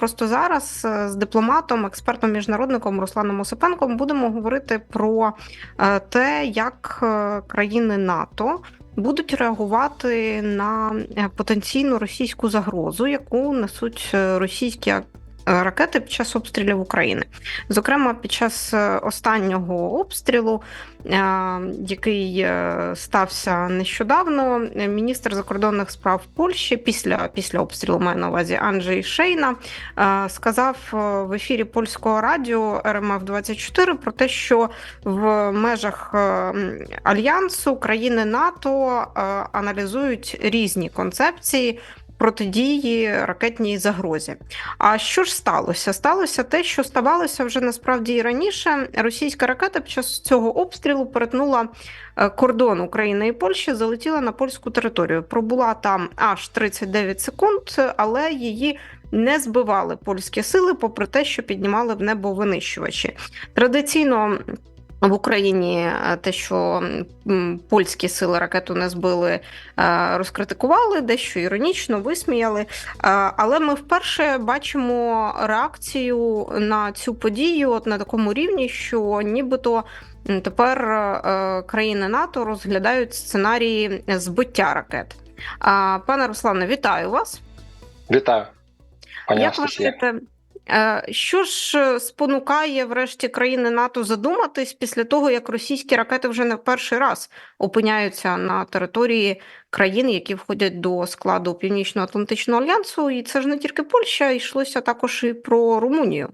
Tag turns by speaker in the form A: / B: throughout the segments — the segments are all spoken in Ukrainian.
A: Просто зараз е, з дипломатом, експертом, міжнародником Русланом Осипенком будемо говорити про е, те, як е, країни НАТО будуть реагувати на потенційну російську загрозу, яку несуть російські ракети під час обстрілів України. Зокрема, під час е, останнього обстрілу, е, який е, стався нещодавно, е, міністр закордонних справ Польщі після, після обстрілу маю на увазі Анджей Шейна е, сказав е, в ефірі польського радіо РМФ 24 про те, що в межах е, альянсу країни НАТО е, аналізують різні концепції. Протидії ракетній загрозі. А що ж сталося? Сталося те, що ставалося вже насправді і раніше. Російська ракета під час цього обстрілу перетнула е, кордон України і Польщі, залетіла на польську територію. Пробула там аж 39 секунд, але її не збивали польські сили, попри те, що піднімали в небо винищувачі. Традиційно. В Україні е, те, що польські сили ракету не збили, е, розкритикували, дещо іронічно висміяли. Е, Але ми вперше бачимо реакцію на цю подію от на такому рівні, що нібито тепер країни НАТО розглядають сценарії збиття ракет. Пане Руслане, вітаю вас.
B: Вітаю, пані
A: Як
B: Анастасія.
A: Е, що ж е, спонукає врешті країни НАТО задуматись після того, як російські ракети вже не в перший раз опиняються на території країн, які входять до складу Північно-Атлантичного альянсу, і це ж не тільки Польща, йшлося також і про Румунію.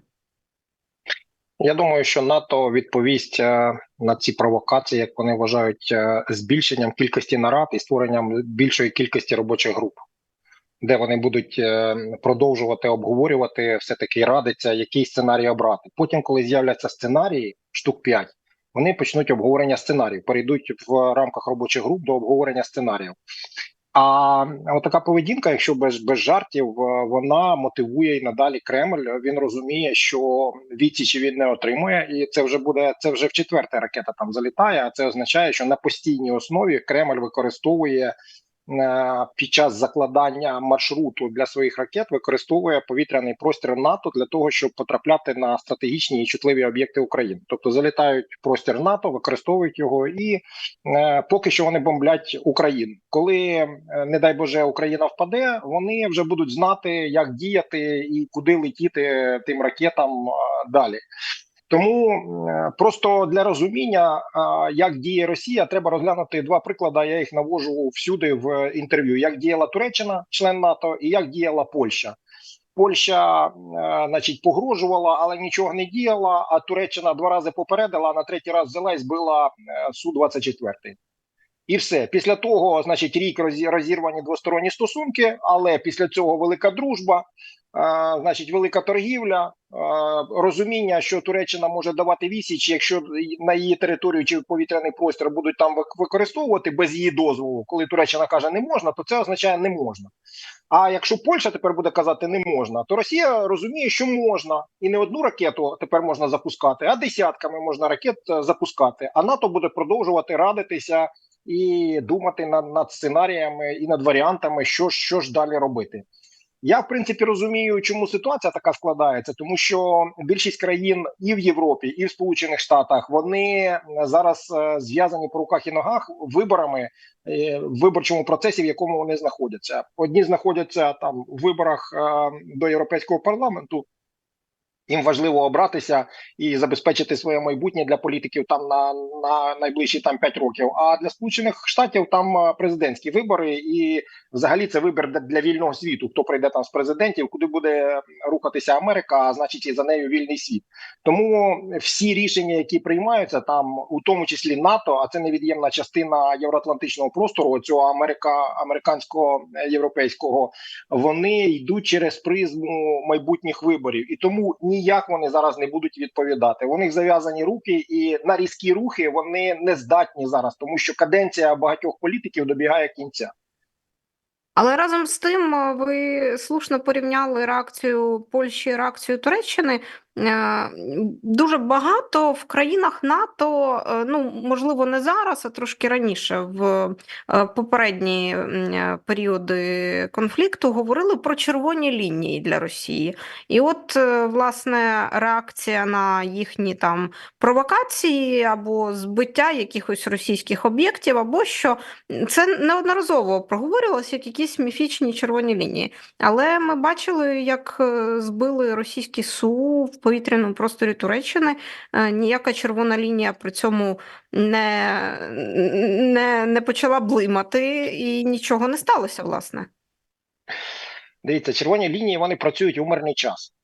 B: Я думаю, що НАТО відповість е, на ці провокації, як вони вважають, збільшенням кількості нарад і створенням більшої кількості робочих груп, де вони будуть е, продовжувати обговорювати, все таки радиться, який сценарій обрати. Потім, коли з'являться сценарії, штук 5, вони почнуть обговорення сценаріїв, перейдуть в рамках робочих груп до обговорення сценаріїв. А така поведінка, якщо без, без жартів, е, вона мотивує і надалі Кремль. Він розуміє, що відсічі він не отримує, і це вже буде це вже в четверта ракета там залітає. А це означає, що на постійній основі Кремль використовує під час закладання маршруту для своїх ракет, використовує повітряний простір НАТО для того, щоб потрапляти на стратегічні і чутливі об'єкти України. Тобто залітають в простір НАТО, використовують його і е, поки що вони бомблять Україну. Коли е, не дай Боже Україна впаде, вони вже будуть знати, як діяти і куди летіти тим ракетам е, далі. Тому е, просто для розуміння, е, як діє Росія, треба розглянути два приклади. Я їх навожу всюди в інтерв'ю: як діяла Туреччина, член НАТО, і як діяла Польща. Польща, е, значить, погрожувала, але нічого не діяла. А Туреччина два рази попередила, а на третій раз взяла і збила су 24 і все після того, значить, рік розі- розірвані двосторонні стосунки, але після цього велика дружба, е, значить, велика торгівля, розуміння, що Туреччина може давати відсіч, якщо на її територію чи повітряний простір будуть там використовувати без її дозволу. Коли Туреччина каже не можна, то це означає не можна. А якщо Польща тепер буде казати не можна, то Росія розуміє, що можна, і не одну ракету тепер можна запускати, а десятками можна ракет е, запускати. А НАТО буде продовжувати радитися і думати над, над сценаріями і над варіантами, що, що ж далі робити. Я в принципі розумію, чому ситуація така складається, тому що більшість країн і в Європі, і в Сполучених Штатах вони е, зараз е, зв'язані по руках і ногах виборами е, в виборчому процесі, в якому вони знаходяться. Одні знаходяться там в виборах до європейського парламенту. Їм важливо обратися і забезпечити своє майбутнє для політиків там на, на найближчі там 5 років. А для сполучених штатів там президентські вибори, і взагалі це вибір для, вільного світу. Хто прийде там з президентів, куди буде рухатися Америка, а значить і за нею вільний світ. Тому всі рішення, які приймаються там, у тому числі НАТО, а це невід'ємна частина євроатлантичного простору, цього Америка американського європейського, вони йдуть через призму майбутніх виборів, і тому ніяк вони зараз не будуть відповідати. У них зав'язані руки, і на різкі рухи вони не здатні зараз, тому що каденція багатьох політиків добігає кінця.
A: Але разом з тим, е, ви слушно порівняли реакцію Польщі і реакцію Туреччини. Е, Дуже багато в країнах НАТО, е, ну можливо, не зараз, а трошки раніше, в е, попередні періоди конфлікту, говорили про червоні лінії для Росії. І от, власне, реакція на їхні там провокації або збиття якихось російських об'єктів, або що це неодноразово проговорювалося як якісь міфічні червоні лінії. Але ми бачили, як збили російські СУ в повітряному просторі Туреччини. Е, Ніяка червона лінія при цьому не, не, не почала блимати, і нічого не сталося, власне.
B: Дивіться, червоні лінії вони працюють у мирний час.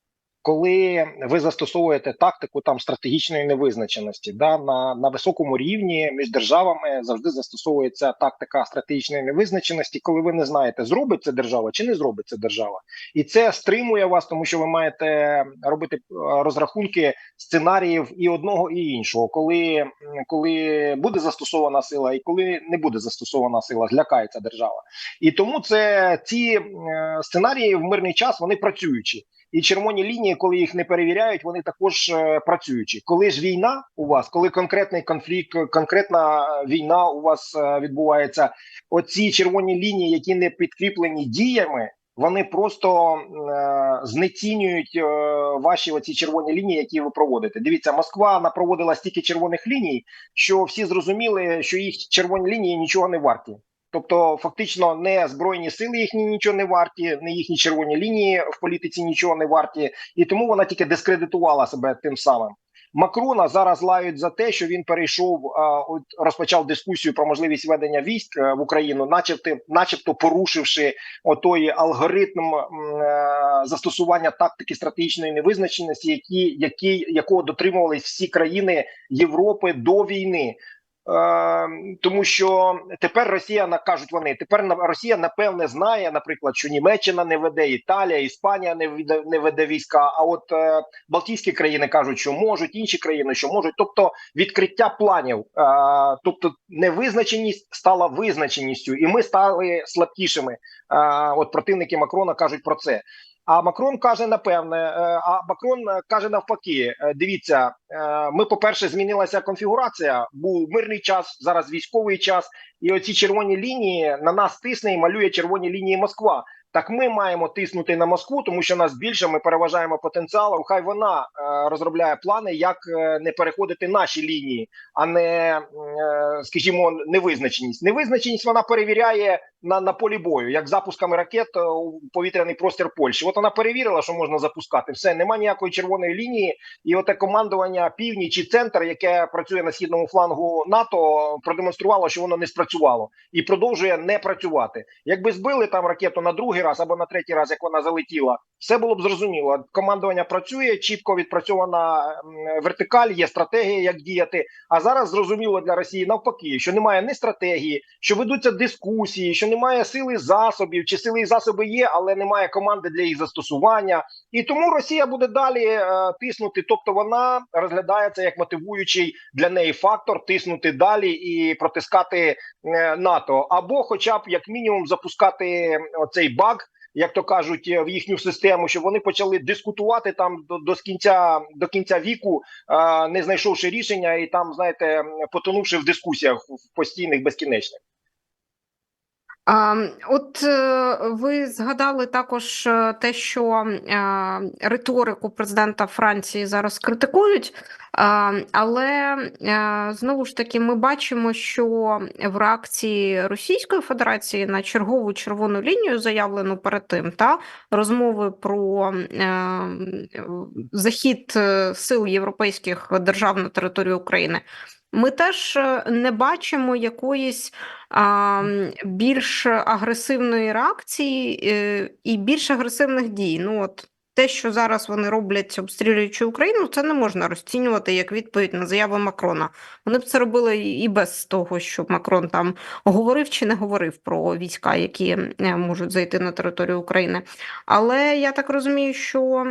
B: Коли ви застосовуєте тактику там стратегічної невизначеності, да, на, на високому рівні між державами завжди застосовується тактика стратегічної невизначеності, коли ви не знаєте, зробить це держава чи не зробить це держава, і це стримує вас, тому що ви маєте робити е, розрахунки сценаріїв і одного, і іншого, коли, коли буде застосована сила, і коли не буде застосована сила, злякається держава. І тому це ці е, сценарії в мирний час вони працюючі. І червоні лінії, коли їх не перевіряють, вони також е, працюючі. Коли ж війна у вас, коли конкретний конфлікт, конкретна війна у вас е, відбувається, оці червоні лінії, які не підкріплені діями, вони просто е, знецінюють е, ваші оці червоні лінії, які ви проводите. Дивіться, Москва напроводила стільки червоних ліній, що всі зрозуміли, що їх червоні лінії нічого не варті. Тобто, фактично, не збройні сили їхні нічого не варті, не їхні червоні лінії в політиці нічого не варті, і тому вона тільки дискредитувала себе тим самим. Макрона зараз лають за те, що він перейшов, от розпочав дискусію про можливість ведення військ е, в Україну, начебто, начебто порушивши отой алгоритм е, застосування тактики стратегічної невизначеності, які, які якого дотримувались всі країни Європи до війни. Е, тому що тепер Росія кажуть вони. Тепер Росія напевне знає, наприклад, що Німеччина не веде, Італія, Іспанія не веде, не веде війська. А от е, Балтійські країни кажуть, що можуть, інші країни, що можуть. Тобто відкриття планів, е, тобто невизначеність стала визначеністю, і ми стали слабкішими. Е, от противники Макрона кажуть про це. А Макрон каже напевне, е, а Макрон е, каже навпаки: е, дивіться, ми, по-перше, змінилася конфігурація. Був мирний час, зараз військовий час, і оці червоні лінії на нас тисне і малює червоні лінії Москва. Так ми маємо тиснути на Москву, тому що нас більше ми переважаємо потенціалом. Хай вона е, розробляє плани, як е, не переходити наші лінії, а не, е, скажімо, невизначеність. Невизначеність вона перевіряє на, на полі бою, як запусками ракет е, у повітряний простір Польщі. От вона перевірила, що можна запускати. Все, нема ніякої червоної лінії, і оте командування північ і центр, яке працює на східному флангу НАТО, продемонструвало, що воно не спрацювало і продовжує не працювати. Якби збили там ракету на другий раз або на третій раз, як вона залетіла, все було б зрозуміло. Командування працює, чітко відпрацьована вертикаль, є стратегія, як діяти. А зараз зрозуміло для Росії навпаки, що немає ні стратегії, що ведуться дискусії, що немає сили засобів, чи сили і засоби є, але немає команди для їх застосування. І тому Росія буде далі е, тиснути. Тобто вона розглядається як мотивуючий для неї фактор тиснути далі і протискати е, НАТО, або, хоча б як мінімум, запускати оцей баг. Як то кажуть, е, в їхню систему, щоб вони почали дискутувати там до, до кінця до кінця віку, не знайшовши рішення, і там, знаєте, потонувши в дискусіях в постійних безкінечних.
A: От е, ви згадали також е, те, що е, риторику президента Франції зараз критикують, але е, знову ж таки ми бачимо, що в реакції Російської Федерації на чергову червону лінію, заявлену перед тим, та розмови про е, захід сил європейських держав на територію України. Ми теж е, не бачимо якоїсь а, більш агресивної реакції е, і більш агресивних дій. Ну от те, що зараз вони роблять, обстрілюючи Україну, це не можна розцінювати як відповідь на заяви Макрона. Вони б це робили і без того, щоб Макрон там говорив чи не говорив про війська, які можуть зайти на територію України. Але я так розумію, що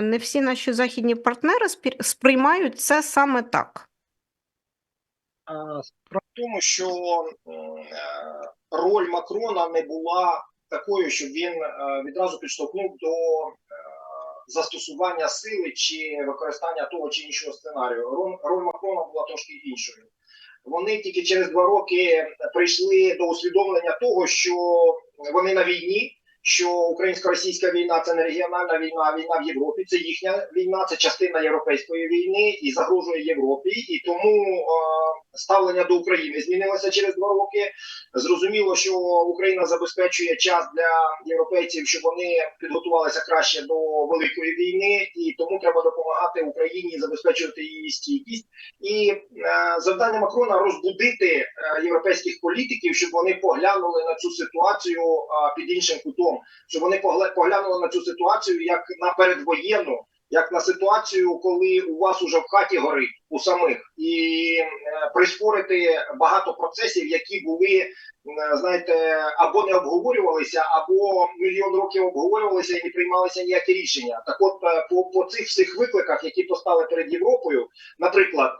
A: не всі наші західні партнери сприймають це саме так.
B: Справа в тому, що е, роль Макрона не була такою, щоб він е, відразу підштовхнув до е, застосування сили чи використання того чи іншого сценарію. Роль Макрона була трошки іншою. Вони тільки через два роки прийшли до усвідомлення того, що вони на війні, що українсько-російська війна це не регіональна війна, а війна в Європі. Це їхня війна, це частина європейської війни і загрожує Європі. І тому е, ставлення до України змінилося через два роки. Зрозуміло, що Україна забезпечує час для європейців, щоб вони підготувалися краще до великої війни, і тому треба допомагати Україні забезпечувати її стійкість. І е, завдання Макрона розбудити е, європейських політиків, щоб вони поглянули на цю ситуацію під іншим кутом, щоб вони поглянули на цю ситуацію як на передвоєнну, як на ситуацію, коли у вас уже в хаті горить у самих, і е, прискорити багато процесів, які були е, знаєте, або не обговорювалися, або мільйон років обговорювалися і не приймалися ніякі рішення. Так, от е, по, по цих всіх викликах, які постали перед Європою, наприклад,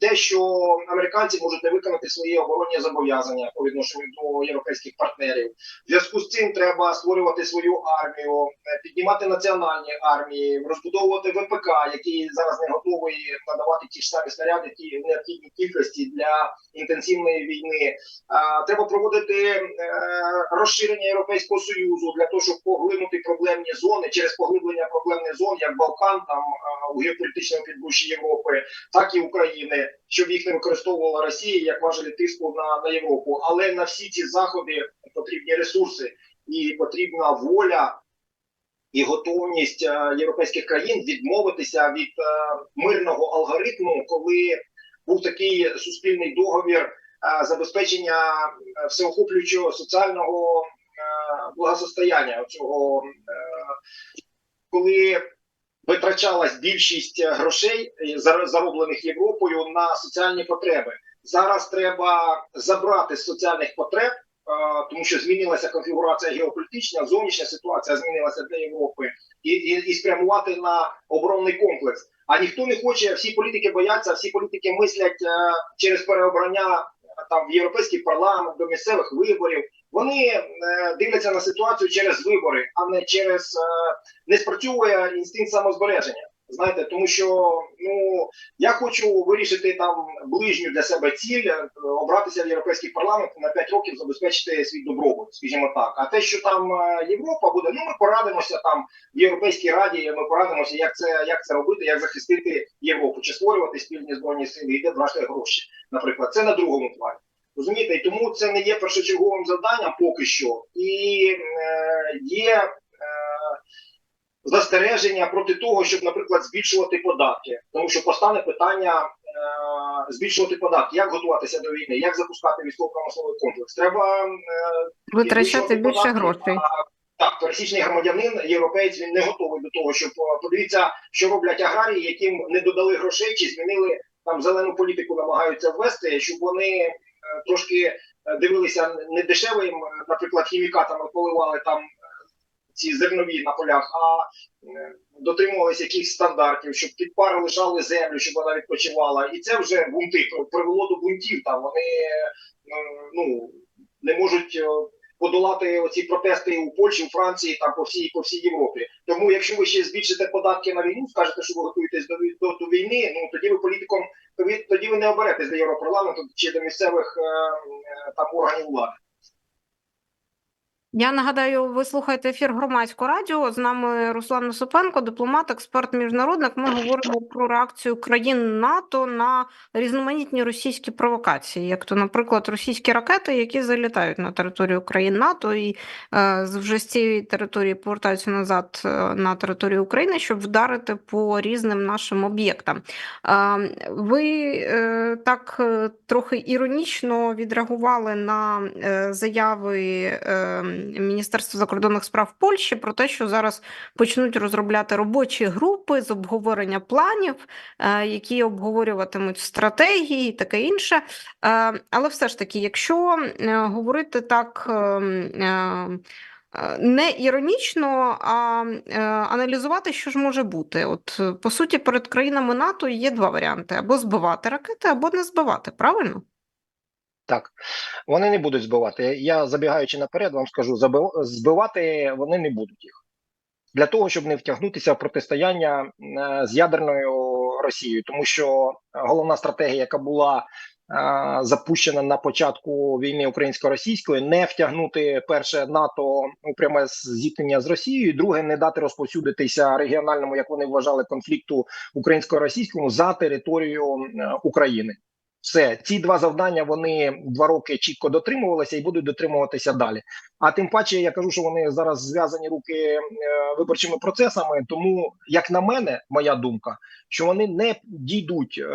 B: те, що американці можуть не виконати свої оборонні зобов'язання по відношенню до європейських партнерів. В зв'язку з цим треба створювати свою армію, піднімати національні армії, розбудовувати ВПК, який зараз не готовий надавати ті ж самі снаряди, ті в необхідній кількості для інтенсивної війни. Треба проводити е, розширення Європейського союзу для того, щоб поглинути проблемні зони через поглиблення проблемних зон, як Балкан, там е, у геополітичному підбуші Європи, так і України, щоб їх не використовувала Росія як важелі тиску на, на Європу. Але на всі ці заходи потрібні ресурси і потрібна воля. І готовність е, європейських країн відмовитися від е, мирного алгоритму, коли був такий суспільний договір е, забезпечення всеохоплюючого соціального благосостояння. Цього, коли витрачалась більшість грошей зароблених Європою на соціальні потреби. Зараз треба забрати з соціальних потреб, тому що змінилася конфігурація геополітична, зовнішня ситуація змінилася для Європи, і, і, і спрямувати на оборонний комплекс. А ніхто не хоче, всі політики бояться, всі політики мислять е, через переобрання е, там в європейський парламент до місцевих виборів. Вони е, дивляться на ситуацію через вибори, а не через не спрацьовує інстинкт самозбереження. Знаєте, тому що ну я хочу вирішити там ближню для себе ціль, е, обратися в європейський парламент на 5 років забезпечити свій добробут, скажімо так. А те, що там е, Європа буде, ну ми порадимося там в Європейській раді. Ми порадимося, як це як це робити, як захистити Європу, чи створювати спільні збройні сили, і де брати гроші. Наприклад, це на другому плані. Розумієте, і тому це не є першочерговим завданням поки що, і е, є застереження проти того, щоб, наприклад, збільшувати податки, тому що постане питання е, збільшувати податки, як готуватися до війни, як запускати військово-промисловий комплекс. Треба е,
A: Витрачати більше
B: податки,
A: грошей.
B: а, Так, пересічний громадянин, європеєць, він не готовий до того, щоб е, подивіться, що роблять аграрії, яким не додали грошей чи змінили там зелену політику, намагаються ввести, щоб вони е, трошки е, дивилися не дешевим, наприклад, хімікатами поливали там ці зернові на полях, а е, дотримувалися якихось стандартів, щоб під пару лишали землю, щоб вона відпочивала. І це вже бунти привело до бунтів. Там вони е, ну не можуть. е, Подолати оці протести у Польщі, у Франції, там по всій по всій Європі. Тому, якщо ви ще збільшите податки на війну, скажете, що ви готуєтесь до, до, до війни, ну тоді ви політиком тоді, ви не оберетесь до Європарламенту чи до місцевих там органів влади.
A: Я нагадаю, ви слухаєте ефір громадського радіо. З нами Руслан Осипенко, дипломат, експерт, міжнародник. Ми говоримо про реакцію країн НАТО на різноманітні російські провокації, як то, наприклад, російські ракети, які залітають на територію країн НАТО і е, вже з цієї території повертаються назад е, на територію України, щоб вдарити по різним нашим об'єктам. Е, ви е, так е, трохи іронічно відреагували на е, заяви. е, Міністерства закордонних справ Польщі про те, що зараз почнуть розробляти робочі групи з обговорення планів, е, які обговорюватимуть стратегії і таке інше. Е, Але все ж таки, якщо е, говорити так. ем, Не іронічно, а аналізувати, що ж може бути. От по суті, перед країнами НАТО є два варіанти: або збивати ракети, або не збивати. Правильно?
C: Так, вони не будуть збивати. Я забігаючи наперед, вам скажу, збивати вони не будуть їх.
B: для того, щоб не втягнутися в протистояння е, з ядерною Росією, тому що головна стратегія, яка була е, запущена на початку війни українсько-російської, не втягнути перше НАТО у пряме зіткнення з Росією, і друге не дати розповсюдитися регіональному, як вони вважали, конфлікту українсько-російському за територію е, України. Все, ці два завдання вони два роки чітко дотримувалися і будуть дотримуватися далі. А тим паче я кажу, що вони зараз зв'язані руки е, виборчими процесами. Тому, як на мене, моя думка, що вони не дійдуть е,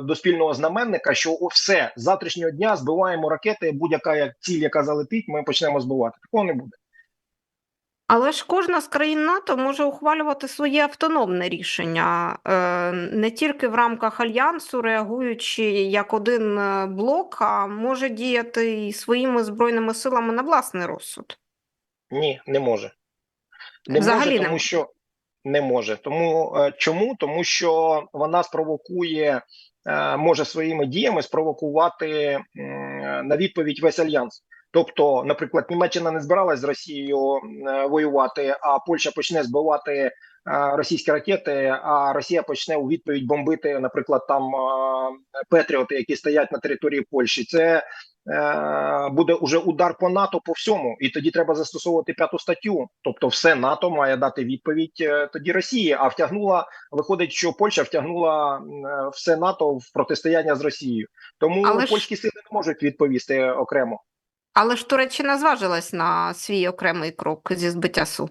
B: до спільного знаменника, що все завтрашнього дня збиваємо ракети, будь-яка як ціль, яка залетить, ми почнемо збивати. Такого не буде.
A: Але ж кожна з країн НАТО може ухвалювати своє автономне рішення е, не тільки в рамках альянсу, реагуючи як один е, блок, а може діяти і своїми збройними силами на власний розсуд.
B: Ні, не може. Не
A: Взагалі
B: може,
A: не
B: тому
A: може.
B: що не може. Тому е, чому? Тому що вона спровокує, може своїми діями спровокувати на відповідь весь альянс. Тобто, наприклад, Німеччина не збиралась з Росією е, воювати, а Польща почне збивати е, російські ракети, а Росія почне у відповідь бомбити, наприклад, там е, Петріоти, які стоять на території Польщі. Це буде уже удар по НАТО по всьому, і тоді треба застосовувати п'яту статтю. Тобто, все НАТО має дати відповідь тоді Росії. А втягнула, виходить, що Польща втягнула все НАТО в протистояння з Росією. Тому
A: Але ж-
B: польські сили не можуть відповісти окремо.
A: Але ж Туреччина зважилась на свій окремий крок зі збиття Су.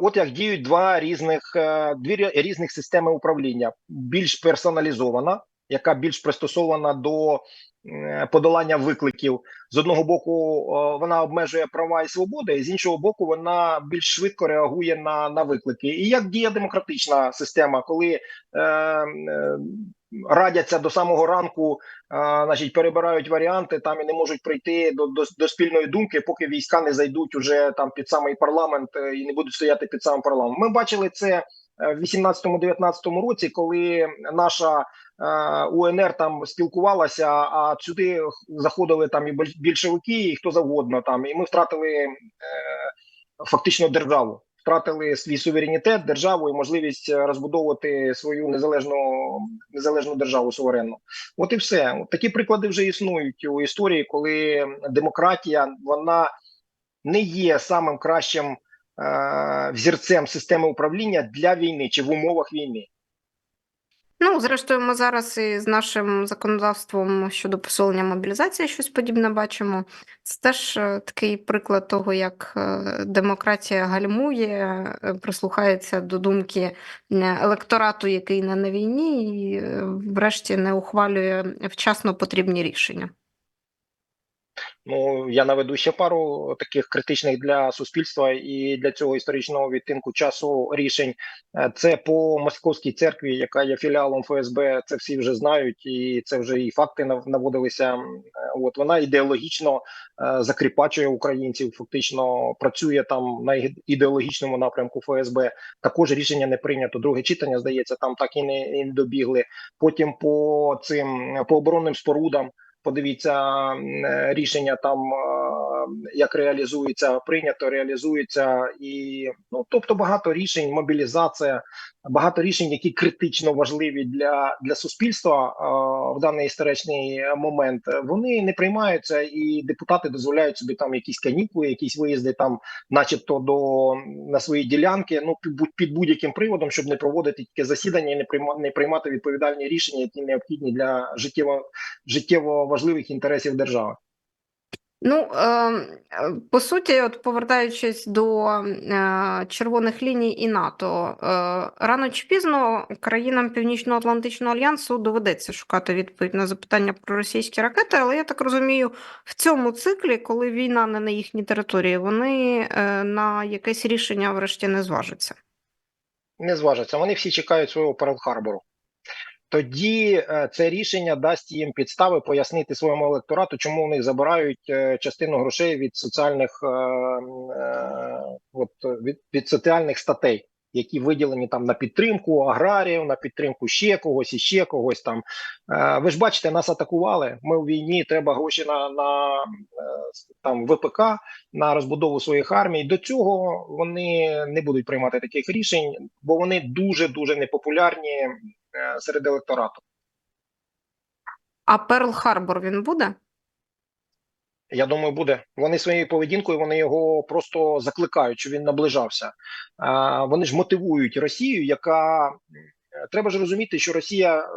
B: От як діють два різних е, дві різних системи управління: більш персоналізована, яка більш пристосована до е, подолання викликів. З одного боку, вона обмежує права і свободи, з іншого боку, вона більш швидко реагує на, на виклики. І як діє демократична система, коли е, е, радяться до самого ранку, е, значить перебирають варіанти там і не можуть прийти до, до, до спільної думки, поки війська не зайдуть уже там під самий парламент і не будуть стояти під самим парламентом. Ми бачили це в 18-19 році, коли наша УНР там спілкувалася, а сюди заходили там і більшовики, і хто завгодно там, і ми втратили е, фактично державу. Втратили свій суверенітет, державу і можливість е, розбудовувати свою незалежну незалежну державу суверенну. От і все. Такі приклади вже існують у історії, коли демократія вона не є самим кращим е, взірцем системи управління для війни чи в умовах війни.
A: Ну, зрештою, ми зараз і з нашим законодавством щодо посилення мобілізації щось подібне бачимо. Це теж е, такий приклад того, як е, демократія гальмує, е, прислухається до думки електорату, який не на війні, і врешті не ухвалює вчасно потрібні рішення.
B: Ну я наведу ще пару таких критичних для суспільства і для цього історичного відтинку часу рішень. Е, Це по московській церкві, яка є філіалом ФСБ. Це всі вже знають, і це вже і факти нав- наводилися. Е, От вона ідеологічно е, закріпачує українців. Фактично працює там на ідеологічному напрямку ФСБ. Також рішення не прийнято. Друге читання здається, там так і не добігли. Потім по цим по оборонним спорудам. Подивіться е, рішення там, е, як реалізується, прийнято, реалізується, і ну тобто багато рішень, мобілізація, багато рішень, які критично важливі для, для суспільства е, в даний історичний момент. Вони не приймаються, і депутати дозволяють собі там якісь канікули, якісь виїзди там, начебто, до на свої ділянки. Ну під, під будь-яким приводом, щоб не проводити тільки засідання і не прийма, не приймати відповідальні рішення, які необхідні для життєво життєво важливих інтересів держави.
A: Ну, е, е, по суті, от повертаючись до е, червоних ліній і НАТО, е, рано чи пізно країнам Північно-Атлантичного альянсу доведеться шукати відповідь на запитання про російські ракети, але я так розумію, в цьому циклі, коли війна не на їхній території, вони е, на якесь рішення врешті не зважаться.
B: Не зважаться. Вони всі чекають свого Перл-Харбору. Тоді е, це рішення дасть їм підстави пояснити своєму електорату, чому вони забирають е, частину грошей від соціальних е, от, від, від соціальних статей. які виділені там на підтримку аграріїв, на підтримку ще когось і ще когось там. Ви ж бачите, нас атакували. Ми у війні, треба гроші на, на там ВПК, на розбудову своїх армій. До цього вони не будуть приймати таких рішень, бо вони дуже дуже непопулярні серед електорату.
A: А Перл Харбор він буде?
B: Я думаю, буде. Вони своєю поведінкою вони його просто закликають, щоб він наближався. Вони ж мотивують Росію, яка е, треба ж розуміти, що Росія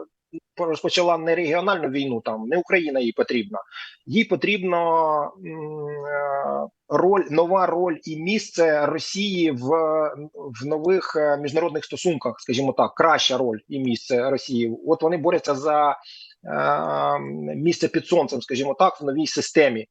B: розпочала не регіональну війну, там не Україна їй потрібна. Їй потрібно е, роль, нова роль і місце Росії в, в нових е, міжнародних стосунках, скажімо так, краща роль і місце Росії. От вони борються за е, місце під сонцем, скажімо так, в новій системі.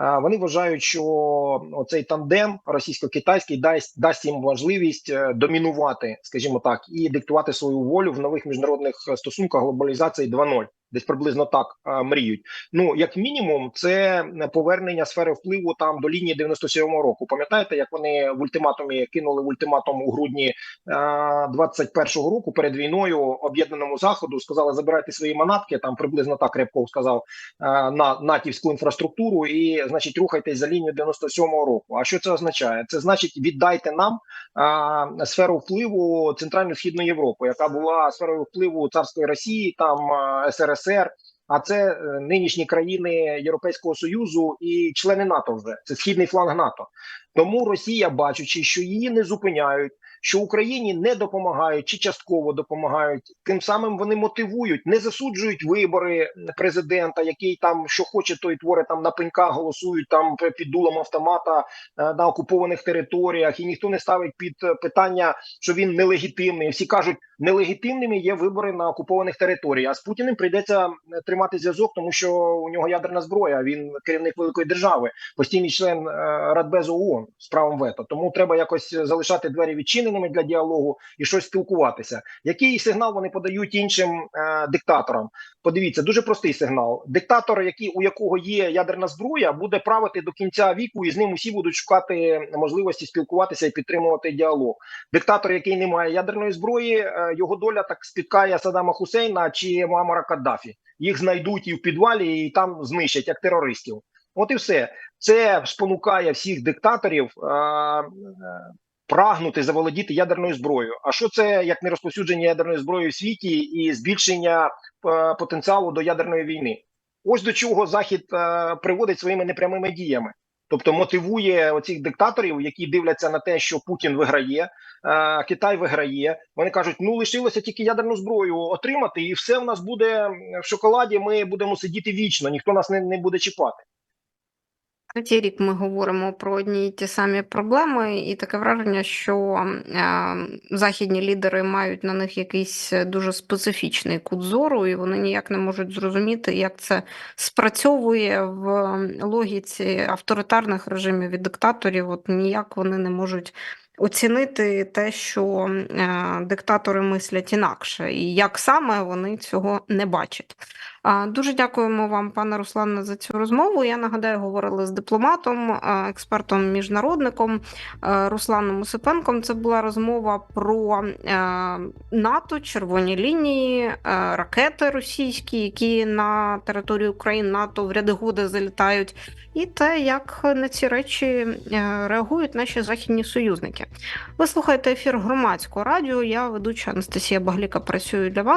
B: Е, Вони вважають, що цей тандем російсько-китайський дасть дасть їм можливість е, домінувати, скажімо так, і диктувати свою волю в нових міжнародних стосунках глобалізації 2.0. Десь приблизно так е, мріють. Ну як мінімум, це повернення сфери впливу там до лінії 97-го року. Пам'ятаєте, як вони в ультиматумі кинули в ультиматум у грудні е, 21-го року перед війною об'єднаному заходу? Сказали, забирайте свої манатки. Там приблизно так Рябков сказав е, на натівську інфраструктуру, і значить рухайтесь за лінію 97-го року. А що це означає? Це значить, віддайте нам сферу впливу Центрально-східної Європи, яка була сферою впливу царської Росії, там а, СРСР. А це е, нинішні країни Європейського союзу і члени НАТО. Вже це східний фланг НАТО. Тому Росія, бачачи, що її не зупиняють, що Україні не допомагають чи частково допомагають, тим самим вони мотивують, не засуджують вибори президента, який там що хоче, той творить там на пеньках, голосують там під дулом автомата е, на окупованих територіях, і ніхто не ставить під питання, що він нелегітимний. Всі кажуть, нелегітимними є вибори на окупованих територіях. А з Путіним прийдеться е, тримати зв'язок, тому що у нього ядерна зброя. Він керівник великої держави, постійний член е, Радбезу ООН з правом вето. Тому треба якось залишати двері відчиненими для діалогу і щось спілкуватися. Який сигнал вони подають іншим е, диктаторам? Подивіться, дуже простий сигнал. Диктатор, який у якого є ядерна зброя, буде правити до кінця віку, і з ним усі будуть шукати можливості спілкуватися і підтримувати діалог. Диктатор, який не має ядерної зброї, е, його доля так спіткає Саддама Хусейна чи Муаммара Каддафі. Їх знайдуть і в підвалі, і там знищать як терористів. От і все. Це спонукає всіх диктаторів е, е, прагнути заволодіти ядерною зброєю. А що це як не розповсюдження ядерної зброї в світі і збільшення е, потенціалу до ядерної війни? Ось до чого Захід е, приводить своїми непрямими діями. Тобто мотивує оцих диктаторів, які дивляться на те, що Путін виграє, е, Китай виграє. Вони кажуть: ну лишилося тільки ядерну зброю отримати, і все в нас буде в шоколаді. Ми будемо сидіти вічно, ніхто нас не, не буде чіпати.
A: Третій рік ми говоримо про одні й ті самі проблеми, і таке враження, що е, західні лідери мають на них якийсь дуже специфічний кут зору, і вони ніяк не можуть зрозуміти, як це спрацьовує в логіці авторитарних режимів і диктаторів. От ніяк вони не можуть оцінити те, що е, диктатори мислять інакше, і як саме вони цього не бачать. Дуже дякуємо вам, пане Руслане, за цю розмову. Я нагадаю, говорили з дипломатом, е, експертом, міжнародником е, Русланом Осипенком. Це була розмова про е, НАТО, червоні лінії, ракети російські, які на територію України НАТО в ряди годи залітають, і те, як на ці речі реагують наші західні союзники. Ви слухаєте ефір громадського радіо. Я ведуча Анастасія Багліка працюю для вас.